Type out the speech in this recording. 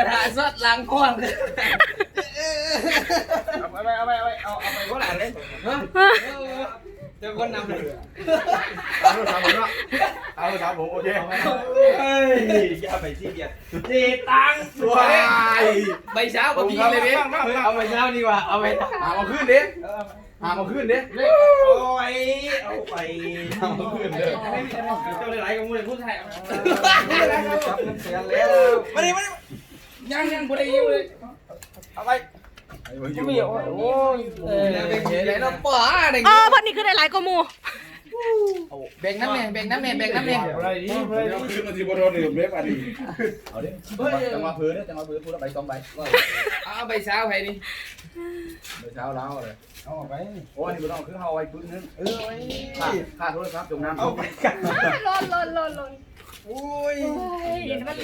าสดล้างก้อนเอาไปเอาไปเอาไปเอาเอาไปก็หลานเลยเจ้าคนนำเลยเอาโทรศัพท์ผมเนาะเอาโทรศัพท์ผมโอเคเฮ้ยอย่าไปซีเรียสเจตังสวยใบเช้ากับพี่เลยดิเอาใบเช้าดีกว่าเอาไปหามาขึ้นดิหามาขึ้นดิโอ้ยเอาไปหามาขึ้นเด้อเจ้าหลายๆกับมูเลยพูดไทยเสียแล้วมาดิมาดิ ยังยังบ่ได้ยินเลยเอาไปไอ้เว้ยอยู่ไม่โอ้ยเออเดี๋ยวเราป่าเด็กเออเพิ่นนี่คือได้หลายกว่าหมู่แบ่งน้ำแม่แบ่งน้ำแม่แบ่งน้ำแม่อะไรดิเดี๋ยวขึ้นมาสิบ่โดนดื่มเล็บอันนี้เอาดิจังหวะเพื้นจังหวะเพื้นพูดแล้วไปสองใบเอาใบเช้าให้ดิเมื่อเช้าแล้วเลยเอาไปโอ้อันนี้บ่ต้องคือเฮาไว้พื้นนึงเออไว้ค่าค่าโทรศัพท์จมน้ำเอาไปกันลนลนลนลนโอ้ยเฮ้ยมัน